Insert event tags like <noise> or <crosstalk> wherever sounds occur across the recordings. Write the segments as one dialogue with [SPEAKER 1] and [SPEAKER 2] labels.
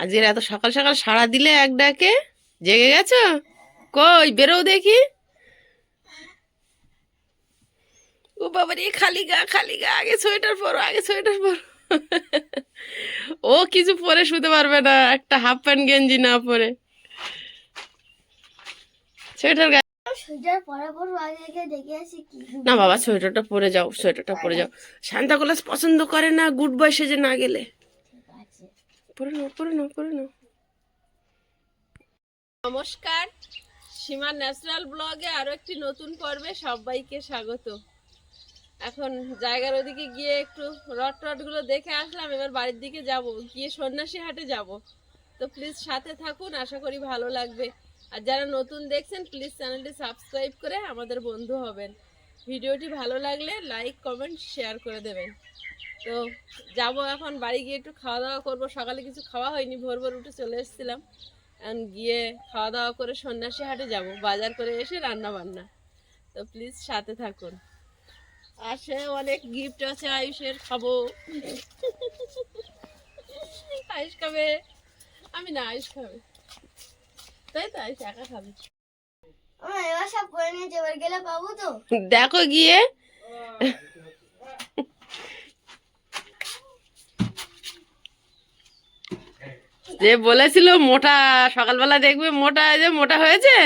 [SPEAKER 1] আজকের এত সকাল সকাল সাড়া দিলে এক ডাকে, জেগে গেছো? কই বেরো দেখি। ও বাবা রে, খালি গা খালি গা, আগে সোয়েটার পরো, আগে সোয়েটার পরো। ও কিছু পরে শুতে পারবে না, একটা হাফ প্যান্ট গেঞ্জি না পরে। সোয়েটার না বাবা সোয়েটারটা পরে যাও সোয়েটারটা পরে যাও। সান্তা ক্লাস পছন্দ করে না গুড বয় সেজে না গেলে? পরে নাও পরে নাও পরে নাও। নমস্কার সীমা ন্যাচারাল ব্লগে আরও একটি নতুন পর্বে সবাইকে স্বাগত। এখন জায়গার ওদিকে গিয়ে একটু রড টডগুলো দেখে আসলাম এবার বাড়ির দিকে যাব গিয়ে সন্ন্যাসী হাটে যাব। তো প্লিজ সাথে থাকুন আশা করি ভালো লাগবে। আর যারা নতুন দেখছেন প্লিজ চ্যানেলটি সাবস্ক্রাইব করে আমাদের বন্ধু হবেন। ভিডিওটি ভালো লাগলে লাইক কমেন্ট শেয়ার করে দেবেন। তো যাব এখন, বাড়ি গিয়ে একটু খাওয়া দাওয়া করব। সকালে কিছু খাওয়া হয়নি ভোর ভোর উঠে চলে এসেছিলাম। গিয়ে খাওয়া দাওয়া করে সন্ন্যাসী হাটে যাব, বাজার করে এসে রান্না বান্না তো প্লিজ সাথে থাকুন। আর সে অনেক গিফট আছে আয়ুষের, খাব। আয়ুষ খাবে? আমি না আয়ুষ খাবে। তাই তো? আয়ুষ একা খাবে।
[SPEAKER 2] আমার এবার সব করে নিয়েছে এবার গেলে পাবো তো।
[SPEAKER 1] দেখো গিয়ে। যে বলেছিল মোটা সকালবেলা দেখবে মোটা যে মোটা হয়েছে।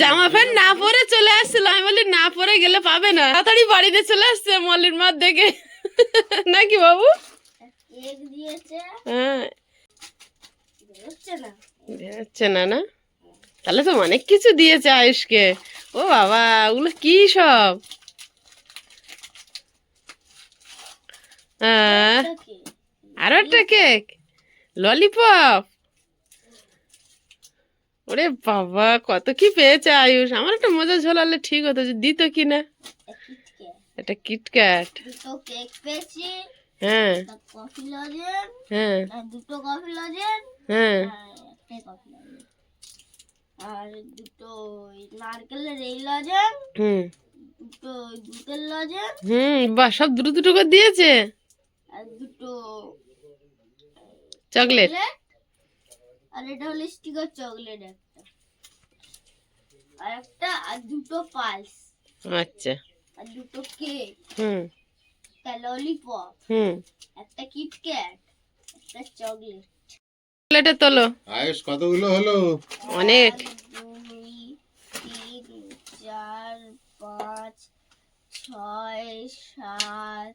[SPEAKER 1] জামা প্যান্ট না পরে চলে আসছিল আমি বলি না পরে গেলে পাবে না। তাড়াতাড়ি বাড়িতে চলে আসছে মল্লির মার দেখে। নাকি বাবু? হ্যাঁ।
[SPEAKER 2] বেরোচ্ছে না।
[SPEAKER 1] তাহলে তো অনেক কিছু দিয়েছে আয়ুষকে। ও বাবা ওগুলো কি সব? হ্যাঁ। আরও একটা কেক? ললিপপ? ওরে বাবা কত কি পেয়েছে আয়ুষ। আমার একটা মজা ঝোলালে ঠিক হতো যে দিত কি না
[SPEAKER 2] একটা কেক।
[SPEAKER 1] এটা কিটক্যাট
[SPEAKER 2] কেক পেয়েছি।
[SPEAKER 1] হ্যাঁ।
[SPEAKER 2] কফি লজেন
[SPEAKER 1] হ্যাঁ।
[SPEAKER 2] দুটো কফি লজেন
[SPEAKER 1] হ্যাঁ।
[SPEAKER 2] একটাই কফি লজেন আর দুটো ওই নারকেলের এই লজেন
[SPEAKER 1] হুম।
[SPEAKER 2] দুটো দুধের লজেন
[SPEAKER 1] হুম বাহ সব দুটো দুটো করে দিয়েছে?
[SPEAKER 2] আর দুটো
[SPEAKER 1] চকলেট।
[SPEAKER 2] চকলেট আর এটা হলো স্টিকার চকলেট একটা। আর একটা আর দুটো পালস।
[SPEAKER 1] আচ্ছা।
[SPEAKER 2] আর দুটো কেক
[SPEAKER 1] হুম।
[SPEAKER 2] একটা ললিপপ
[SPEAKER 1] হুম।
[SPEAKER 2] একটা কিটক্যাট একটা চকলেট
[SPEAKER 1] চকলেটে তোলো।
[SPEAKER 3] আয়ুষ কতগুলো হলো?
[SPEAKER 1] অনেক।
[SPEAKER 2] দুই তিন চার পাঁচ ছয় সাত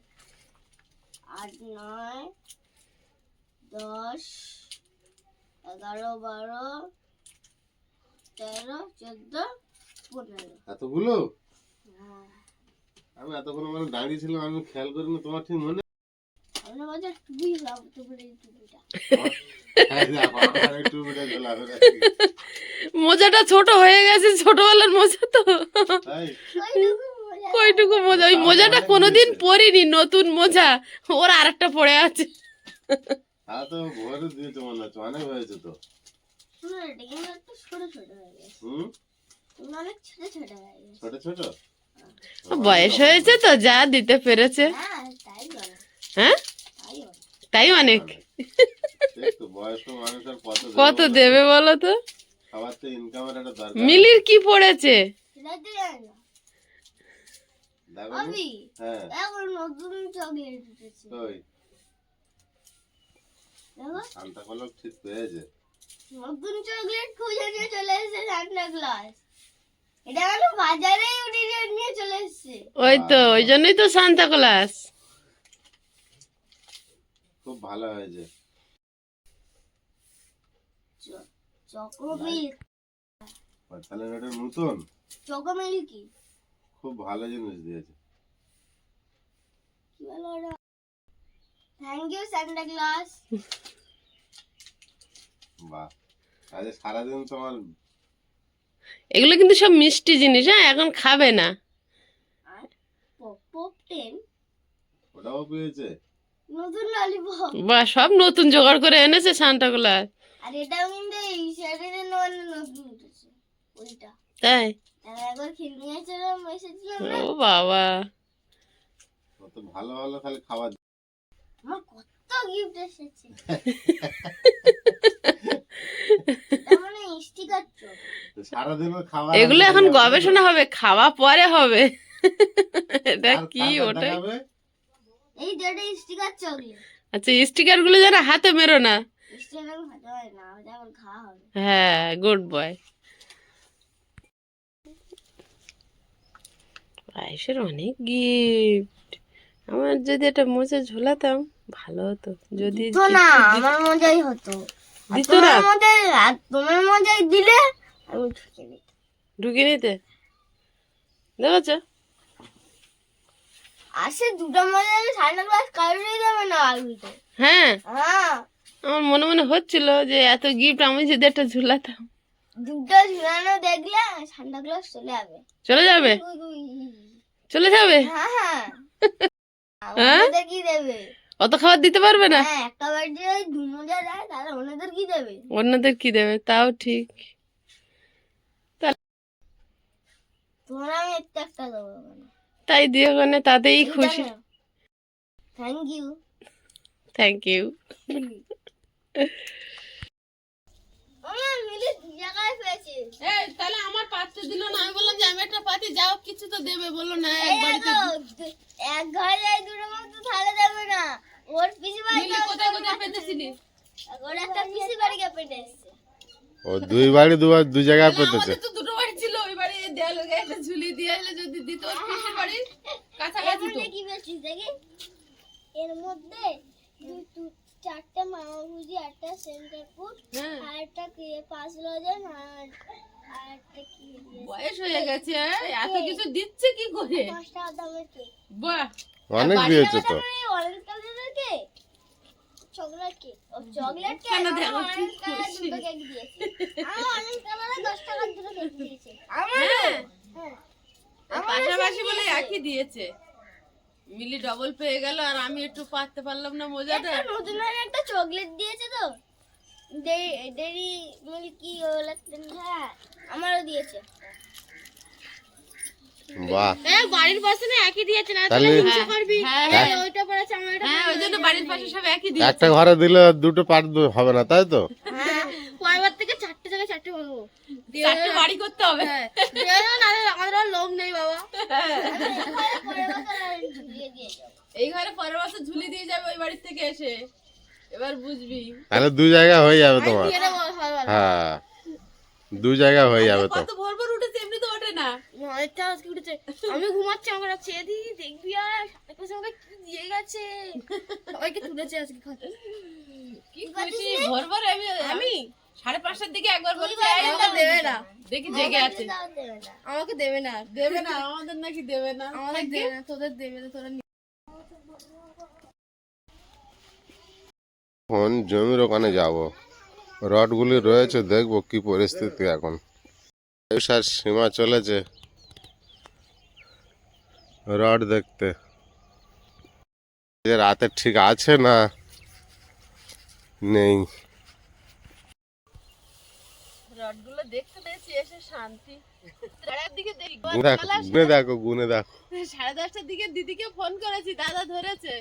[SPEAKER 2] আট নয় দশ এগারো বারো তেরো চোদ্দ পনেরো।
[SPEAKER 3] এতগুলো? আমি এতক্ষণ মানে দাঁড়িয়ে ছিলাম আমি খেয়াল করিনি তোমার ঠিক মনে
[SPEAKER 2] টুবিটা
[SPEAKER 3] হ্যাঁ,
[SPEAKER 1] মোজাটা ছোট হয়ে গেছে ছোটবেলার মোজা তো। কইটুকু মোজা। ওই মোজাটা কোনোদিন পরিনি নতুন মোজা ওর আরেকটা পড়ে আছে।
[SPEAKER 3] তা তো ভোরে দিয়েছে মনে হচ্ছে অনেক হয়েছে তো।
[SPEAKER 2] শোনো এটা কিন্তু একটু ছোট ছোট হয়ে গেছে।
[SPEAKER 3] হুম?
[SPEAKER 2] তুমি অনেক ছোট ছোট হয়ে গেছে।
[SPEAKER 3] ছোট ছোট?
[SPEAKER 1] বয়স হয়েছে তো যা দিতে পেরেছে।
[SPEAKER 2] হ্যাঁ? তাই
[SPEAKER 1] হ্যাঁ অনেক
[SPEAKER 3] কত দেবে বলো?
[SPEAKER 1] তো? মিলির কি পড়েছে?
[SPEAKER 3] হ্যাঁ।
[SPEAKER 2] নতুন চকলেট খুঁজে নিয়ে চলে এসেছে সান্টা ক্লাস এটা হলো বাজারেই উঠে নিয়ে নিয়ে চলে এসেছে
[SPEAKER 1] ওই তো ওই জন্যই তো সান্তা ক্লাস
[SPEAKER 3] খুব ভালো হয়েছে।
[SPEAKER 2] চকোমিল্ক কি?
[SPEAKER 3] খুব ভালো জিনিস দিয়েছে।
[SPEAKER 2] কি বলো ওটা থ্যাংক ইউ সান্টা ক্লাস
[SPEAKER 3] বাহ। আজ সারাদিন তোমার
[SPEAKER 1] এগুলো কিন্তু সব মিষ্টি জিনিস হ্যাঁ? এখন খাবে না।
[SPEAKER 2] পপ পপ টেন
[SPEAKER 3] ওটাও পেয়েছে।
[SPEAKER 2] নতুন ললিপপ
[SPEAKER 1] বা সব নতুন জোগাড় করে এনেছে সান্তা ক্লাস
[SPEAKER 2] আর এটাও কিন্তু এই স্যাটারডে নতুন উঠেছে ওইটা।
[SPEAKER 1] তাই?
[SPEAKER 2] একবার এসেছিলাম
[SPEAKER 1] ও বাবা।
[SPEAKER 3] ভালো ভালো খালি খাবার
[SPEAKER 2] আমার কত গিফট এসেছে। <laughs> তার মানে
[SPEAKER 3] খাবার
[SPEAKER 1] এগুলো এখন গবেষণা হবে খাওয়া পরে হবে। এটা কি
[SPEAKER 3] দেখাবে?
[SPEAKER 2] এই যেটা স্টিকার চকলেট
[SPEAKER 1] আচ্ছা স্টিকারগুলো যেন হাতে মেরো না।
[SPEAKER 2] হয় না ওটা এখন খাওয়া হবে।
[SPEAKER 1] হ্যাঁ গুড বয় আয়ুষের অনেক গিফট আমার যদি এটা মোচে ঝোলাতাম ভালো হতো। যদি
[SPEAKER 2] না আমার মজাই হতো।
[SPEAKER 1] দিত
[SPEAKER 2] তোমার
[SPEAKER 1] না?
[SPEAKER 2] মজাই আর তোমার মজাই দিলে আমি ঠকে দিই
[SPEAKER 1] ঢুকে নিতে? দেখেছ?
[SPEAKER 2] আসে দুটো মজা সাড়ে ক্লাস কারোরই দেবে না আলুতে।
[SPEAKER 1] হ্যাঁ?
[SPEAKER 2] হ্যাঁ।
[SPEAKER 1] আমার মনে মনে হচ্ছিল যে এত গিফট আমি যদি একটা ঝুলাতাম।
[SPEAKER 2] দুটো ঝুলানো দেখলে সান্তা ক্লাস চলে যাবে।
[SPEAKER 1] চলে যাবে। চলে যাবে?
[SPEAKER 2] হ্যাঁ হ্যাঁ। <laughs>
[SPEAKER 1] হ্যাঁ?
[SPEAKER 2] কি দেবে?
[SPEAKER 1] অত খাবার দিতে পারবে না?
[SPEAKER 2] হ্যাঁ একটা বাড়িতে দু মজা দেয় তাহলে ওনাদের কি দেবে?
[SPEAKER 1] অন্যদের কি দেবে? তাও ঠিক।
[SPEAKER 2] তোমরা আমি একটা একটা দেবো।
[SPEAKER 1] তাই দিয়ে ওখানে তাতেই খুশি।
[SPEAKER 2] থ্যাংক ইউ
[SPEAKER 1] থ্যাংক ইউ তাহলে আমার পাত্র দিল না। আমি বললাম যে আমি একটা পাতি যাও কিছু তো দেবে। বলল না
[SPEAKER 2] এক ঘরে দুটো মতো দেবে না। ওর পিসি বাড়ি
[SPEAKER 1] মিলি কোথায় কোথায় পেতেছিলি?
[SPEAKER 2] ওর একটা পিসি
[SPEAKER 3] ও দুই বাড়ি দুবার দু জায়গায় পেতেছে।
[SPEAKER 1] কাছাকাছি তো।
[SPEAKER 2] কি পেয়েছিস দেখি। এর মধ্যে চারটে মামা ভুজি একটা সেন্টার ফুড
[SPEAKER 1] হ্যাঁ।
[SPEAKER 2] আর একটা কি পাঁচ লজন আর
[SPEAKER 1] বয়স হয়ে গেছে হ্যাঁ? এত কিছু দিচ্ছে কি করে? বাহ।
[SPEAKER 3] অনেক দিয়েছে তো।
[SPEAKER 2] অরেঞ্জ কালারের কেক? Chocolate cake. ও চকলেট কেক?
[SPEAKER 1] কেন কি
[SPEAKER 2] অরেঞ্জ কালারের
[SPEAKER 1] খুশি।
[SPEAKER 2] দুটো কেক দিয়েছে। আমার অরেঞ্জ কালারের দশ টাকার দুটো কেক দিয়েছে। আমার
[SPEAKER 1] হ্যাঁ। পাশাপাশি বলে একই দিয়েছে। মিলি ডবল পেয়ে গেল আর আমি একটু পারতে পারলাম না মজাটা।
[SPEAKER 2] নতুন একটা চকলেট দিয়েছে তো। ডে- ডেরি মিল্কি হ্যাঁ আমারও দিয়েছে।
[SPEAKER 3] বাহ।
[SPEAKER 2] হ্যাঁ বাড়ির পাশে না একই দিয়েছে না
[SPEAKER 3] তাহলে
[SPEAKER 2] করবি।
[SPEAKER 1] হ্যাঁ
[SPEAKER 2] ওইটা পড়েছে আমার
[SPEAKER 1] হ্যাঁ ওই জন্য বাড়ির পাশে সব একই দিয়েছে।
[SPEAKER 3] একটা ঘরে দিলে দুটো পার্ট হবে না তাই তো?
[SPEAKER 2] হ্যাঁ পরেরবার থেকে চারটে জায়গায় চারটে বলব
[SPEAKER 1] চারটে বাড়ি করতে হবে।
[SPEAKER 2] আমাদের আর লোক নেই বাবা।
[SPEAKER 1] এই ঘরে পরের বছর ঝুলি দিয়ে যাবে ওই বাড়ির থেকে এসে। এবার বুঝবি।
[SPEAKER 3] তাহলে দু জায়গা হয়ে যাবে তোমার। হ্যাঁ দু জায়গা হয়ে যাবে তো।
[SPEAKER 1] কত ভোর ভোর উঠেছে এমনি তো ওঠে না।
[SPEAKER 2] অনেকটা আজকে উঠেছে। আমি ঘুমাচ্ছি এদি দেখবি আর। কি দিয়ে গেছে। সবাইকে তুলেছে আজকে
[SPEAKER 1] কি খুশি ভোর ভোর আমি আমি? সাড়ে পাঁচটার দিকে একবার বলছি
[SPEAKER 2] ভাই,
[SPEAKER 1] "এই
[SPEAKER 2] আমাকে দেবে না।
[SPEAKER 1] দেখি জেগে আছে।
[SPEAKER 2] আমাকে দেবে না
[SPEAKER 1] দেবে না। <laughs> আমাদের নাকি দেবে না।
[SPEAKER 2] আমাদের দেবে না তোদের দেবে না তোরা
[SPEAKER 3] এখন জমির ওখানে যাব। রডগুলি রয়েছে দেখব কি পরিস্থিতি এখন। ব্যবসার সীমা চলেছে রড দেখতে। রাতে ঠিক আছে না নেই।
[SPEAKER 1] রডগুলো দেখতে দেখছি এসে শান্তি। দিকে
[SPEAKER 3] গুনে দেখো গুনে দেখো
[SPEAKER 1] সাড়ে দশটার দিকে দিদিকে ফোন করেছি দাদা ধরেছে।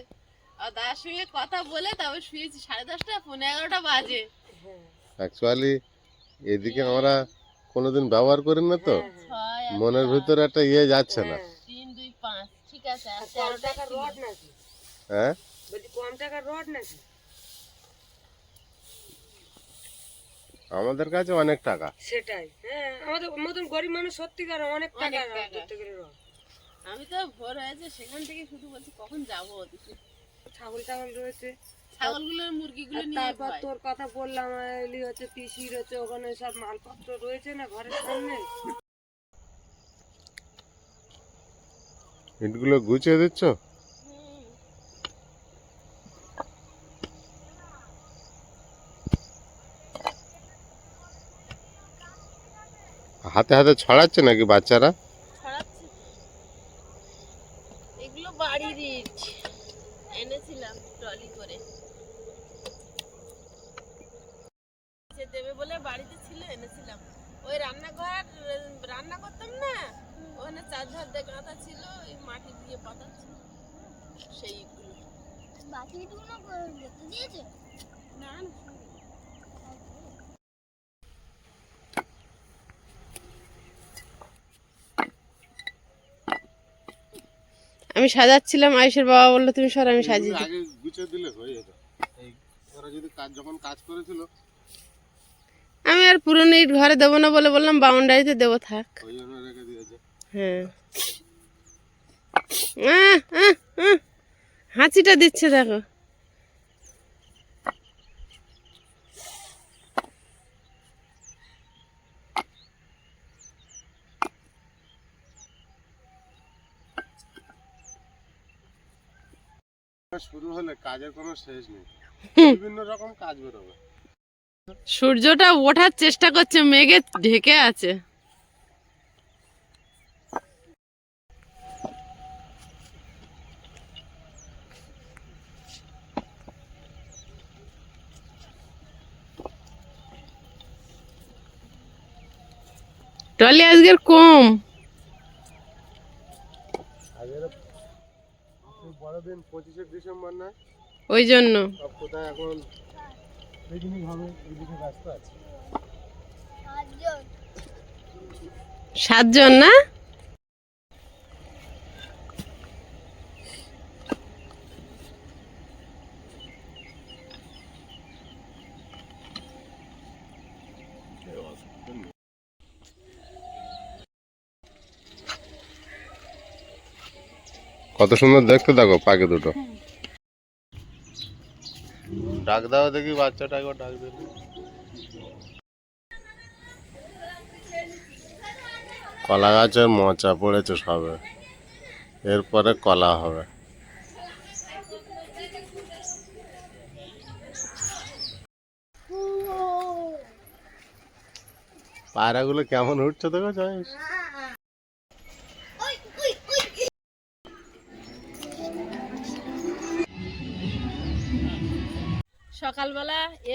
[SPEAKER 1] আর দাদার সঙ্গে কথা বলে তবে শুয়েছি সাড়ে দশটা পনেরো এগারোটা বাজে।
[SPEAKER 3] অ্যাকচুয়ালি এদিকে আমরা কোনোদিন ব্যবহার করি না তো। মনের ভিতরে একটা ইয়ে যাচ্ছে না।
[SPEAKER 1] তিন দুই পাঁচ ঠিক আছে রড নাকি?
[SPEAKER 3] হ্যাঁ?
[SPEAKER 1] কম টাকার রড নাকি?
[SPEAKER 3] আমাদের কাছে অনেক টাকা।
[SPEAKER 4] সেটাই হ্যাঁ আমাদের মতন গরিব মানুষ সত্যিকার অনেক টাকা। ধরতে গেলে
[SPEAKER 1] আমি তো ভোর হয়েছে সেখান থেকে শুধু বলছি কখন যাব
[SPEAKER 4] ছাগল টাগল রয়েছে।
[SPEAKER 1] ছাগলগুলো মুরগিগুলো নিয়ে
[SPEAKER 4] তারপর তোর কথা বললাম এলি হচ্ছে পিসির হচ্ছে ওখানে সব মালপত্র রয়েছে না ঘরের সামনে?
[SPEAKER 3] ইটগুলো গুছিয়ে দিচ্ছ? হাতে হাতে ছড়াচ্ছে নাকি বাচ্চারা
[SPEAKER 1] ছড়াচ্ছি এগুলো বাড়ির ইট এনেছিলাম ট্রলি করে সে দেবে বলে বাড়িতে ছিল এনেছিলাম ওই রান্নাঘর উম, রান্না করতাম না ওখানে চার ধার দিয়ে কাঁথা ছিল ওই মাটি দিয়ে পাতাচ্ছিল
[SPEAKER 2] বাকি টুকুনো দেখতে দিয়েছে
[SPEAKER 1] না না আমি সাজাচ্ছিলাম আয়ুষের বাবা বলল তুমি সর আমি সাজিয়ে দিই
[SPEAKER 3] দিলে হয়ে যেত। ওরা যদি কাজ যখন কাজ করেছিল
[SPEAKER 1] আমি আর পুরনো ইট ঘরে দেবো না বলে বললাম বাউন্ডারিতে দেবো থাক। হ্যাঁ। হাঁচিটা দিচ্ছে দেখো।
[SPEAKER 3] শুরু হলে কাজের কোনো শেষ নেই। বিভিন্ন রকম কাজ বেরোবে।
[SPEAKER 1] সূর্যটা ওঠার চেষ্টা করছে মেঘে ঢেকে আছে। টলি আজকের কম।
[SPEAKER 3] পঁচিশে ডিসেম্বর না?
[SPEAKER 1] ওই জন্য।
[SPEAKER 3] সব কোথায় এখন? পিকনিক হবে ব্যস্ত আছে।
[SPEAKER 2] সাতজন
[SPEAKER 1] সাতজন না?
[SPEAKER 3] কত সুন্দর দেখতে দেখো, পাখি দুটো। ডাক দাও দেখি, বাচ্চাটা একবার ডাক দিল। কলা গাছের মোচা পড়েছে সবে। এরপরে কলা হবে। পায়রাগুলো কেমন উঠছে দেখো, জানিস?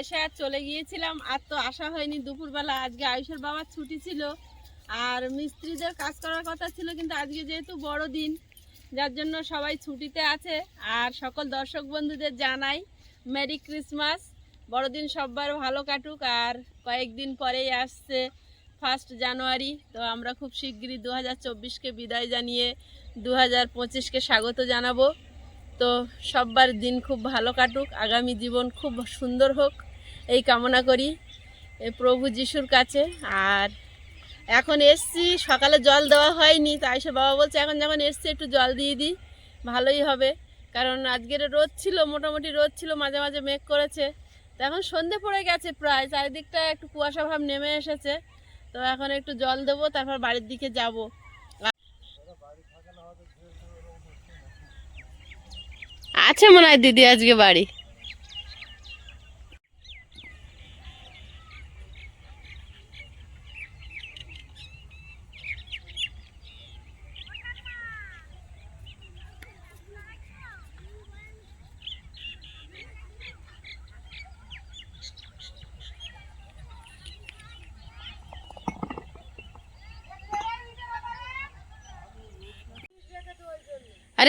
[SPEAKER 1] এসে আর চলে গিয়েছিলাম, আর তো আসা হয়নি দুপুরবেলা। আজকে আয়ুষের বাবার ছুটি ছিল, আর মিস্ত্রিদের কাজ করার কথা ছিল, কিন্তু আজকে যেহেতু বড় দিন, যার জন্য সবাই ছুটিতে আছে, আর সকল দর্শক বন্ধুদের জানাই, মেরি ক্রিসমাস। বড়দিন সব্বার ভালো কাটুক, আর কয়েকদিন পরেই আসছে ফার্স্ট জানুয়ারি, তো আমরা খুব শিগগিরই দু হাজার বিদায় জানিয়ে দু হাজার স্বাগত জানাব। তো সব্বার দিন খুব ভালো কাটুক, আগামী জীবন খুব সুন্দর হোক। এই কামনা করি প্রভু যিশুর কাছে। আর এখন এসছি, সকালে জল দেওয়া হয়নি, তাই সে বাবা বলছে, এখন যখন এসছি একটু জল দিয়ে দিই, ভালোই হবে। কারণ আজকের রোদ ছিল, মোটামুটি রোদ ছিল, মাঝে মাঝে মেঘ করেছে। তো এখন সন্ধে পড়ে গেছে প্রায়, চারিদিকটা একটু কুয়াশা ভাব নেমে এসেছে। তো এখন একটু জল দেবো, তারপর বাড়ির দিকে যাব। আছে মনে হয় দিদি আজকে বাড়ি।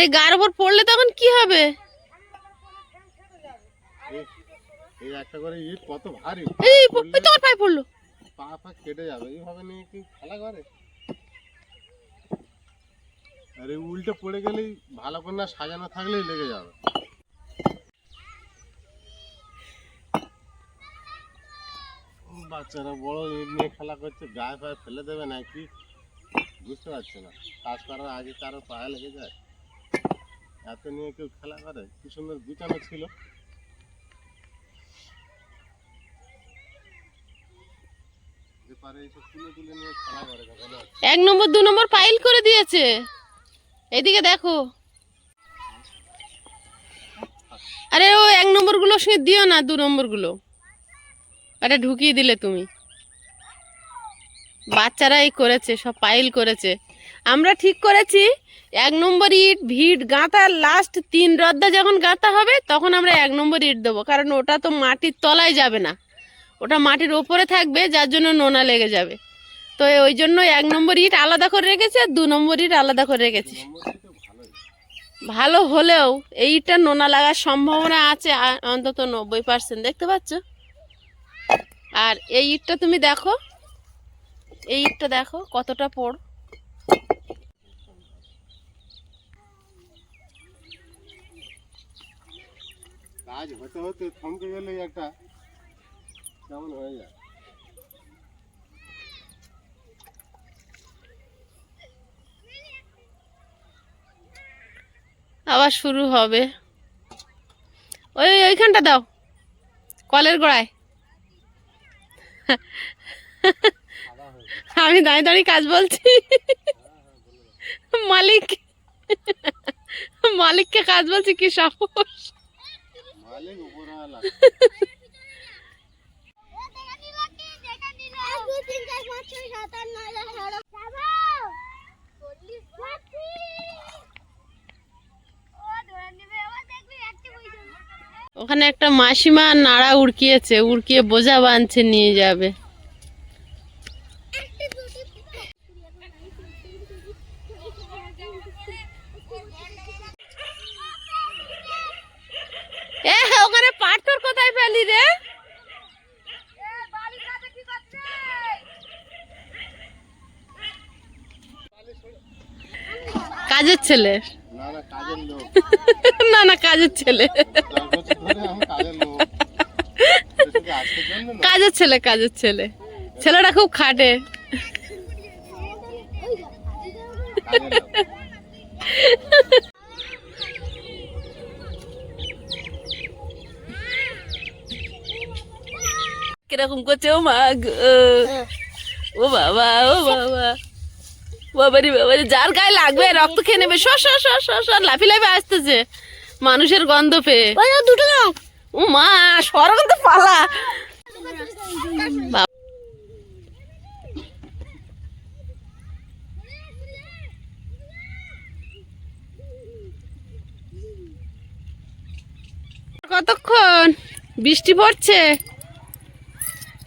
[SPEAKER 1] আরে গার উপর পড়লে তখন কি হবে?
[SPEAKER 3] এই একটা করে ইট কত ভারী।
[SPEAKER 1] এই তোমার পায়ে পড়ল।
[SPEAKER 3] পা ফা কেটে যাবে এইভাবে নিয়ে কি খেলা করে? আরে উল্টে পড়ে গেলেই ভালো করে না সাজানো থাকলেই লেগে যাবে। বাচ্চারা বড় ইট নিয়ে খেলা করছে গায়ে পায়ে ফেলে দেবে না কি বুঝতে পারছে না। কাজ করার আগে কারও পায়ে লেগে যায়। এত নিয়ে কেউ খেলা করে? কি সুন্দর গুছানো ছিল।
[SPEAKER 1] এক নম্বর, দু নম্বর পাইল করে দিয়েছে। এদিকে দেখো। আরে ও এক নম্বরগুলো সঙ্গে দিও না, দু নম্বরগুলো আরে ঢুকিয়ে দিলে তুমি। বাচ্চারাই করেছে, সব পাইল করেছে। আমরা ঠিক করেছি এক নম্বর ইট ভিট গাঁথার লাস্ট তিন রদ্দা যখন গাঁথা হবে, তখন আমরা এক নম্বর ইট দেবো। কারণ ওটা তো মাটির তলায় যাবে না। ওটা মাটির ওপরে থাকবে, যার জন্য নোনা লেগে যাবে। তো ওই জন্য এক নম্বর ইট আলাদা করে রেখেছি আর দু নম্বর ইট আলাদা করে রেখেছি। ভালো হলেও এইটা নোনা লাগার সম্ভাবনা আছে অন্তত নব্বই পার্সেন্ট দেখতে পাচ্ছ? আর এই ইটটা তুমি দেখো, এই ইটটা দেখো কতটা পড়।
[SPEAKER 3] কাজ হতে হতে থমকে গেলেই একটা কেমন হয়ে যায়।
[SPEAKER 1] আবার শুরু হবে। ওই- ওইখানটা দাও। কলের গোড়ায়। আমি দাঁড়িয়ে দাঁড়িয়ে কাজ বলছি। মালিক। মালিককে কাজ বলছি কি সাহস। ওখানে একটা মাসিমা নাড়া উড়কিয়েছে উড়কিয়ে বোঝা বাঁধছে নিয়ে যাবে। পেলি রে। কাজের ছেলে। <laughs>
[SPEAKER 3] না না, কাজের
[SPEAKER 1] ছেলে।
[SPEAKER 3] কাজের
[SPEAKER 1] ছেলে কাজের ছেলে। ছেলেটা খুব খাটে। কীরকম করছে ও মা ও বাবা ও বাবা বাবারি বাবারি যার গায়ে লাগবে রক্ত খেয়ে নেবে সর সর সর সর সর লাফি লাফি আসতেছে মানুষের গন্ধ পেয়ে
[SPEAKER 2] দুটো
[SPEAKER 1] ও মা সরগন তো পালা। কতক্ষণ? বৃষ্টি পড়ছে?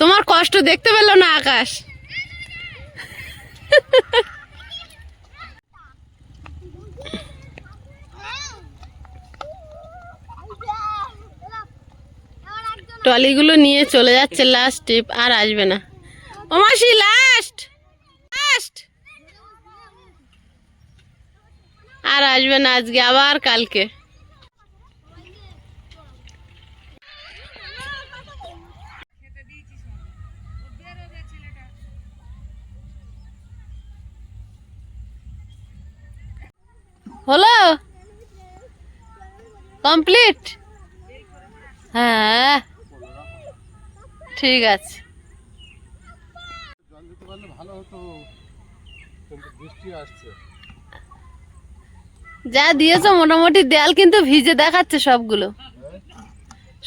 [SPEAKER 1] তোমার কষ্ট দেখতে পেল না আকাশ। ট্রলিগুলো নিয়ে চলে যাচ্ছে লাস্ট ট্রিপ আর আসবে না। ও মাসি লাস্ট লাস্ট আর আসবে না আজকে, আবার কালকে। হলো? কমপ্লিট? হ্যাঁ। ঠিক আছে। যা দিয়েছ মোটামুটি দেয়াল কিন্তু ভিজে দেখাচ্ছে সবগুলো।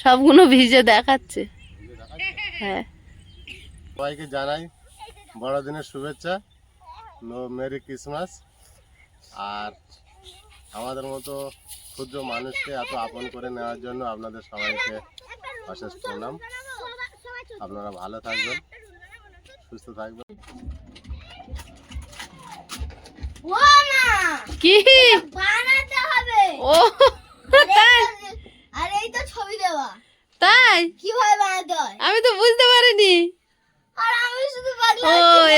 [SPEAKER 1] সবগুলো ভিজে দেখাচ্ছে। হ্যাঁ।
[SPEAKER 3] সবাইকে জানাই বড়দিনের শুভেচ্ছা। No merry Christmas. আর আমাদের মতো ক্ষুদ্র মানুষকে এত আপন করে নেওয়ার জন্য আপনাদের সবাইকে অশেষ প্রণাম। আপনারা ভালো থাকবেন সুস্থ থাকবেন।
[SPEAKER 2] ও
[SPEAKER 1] কি?
[SPEAKER 2] বানাতে হবে!
[SPEAKER 1] ও তাই?
[SPEAKER 2] আর এই তো ছবি দেওয়া।
[SPEAKER 1] তাই?
[SPEAKER 2] কীভাবে বানাতে হয়?
[SPEAKER 1] আমি তো বুঝতে পারিনি।
[SPEAKER 2] আর আমি শুধু
[SPEAKER 1] ও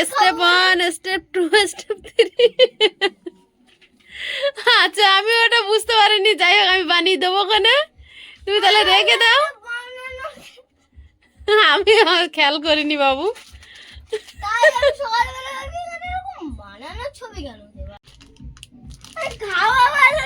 [SPEAKER 1] step one step two step three আচ্ছা আমি ওটা বুঝতে পারিনি। যাই হোক, আমি বানিয়ে দেবো কেন তুমি তাহলে রেখে দাও। আমি খেয়াল করিনি বাবু।
[SPEAKER 2] খাওয়া ভালো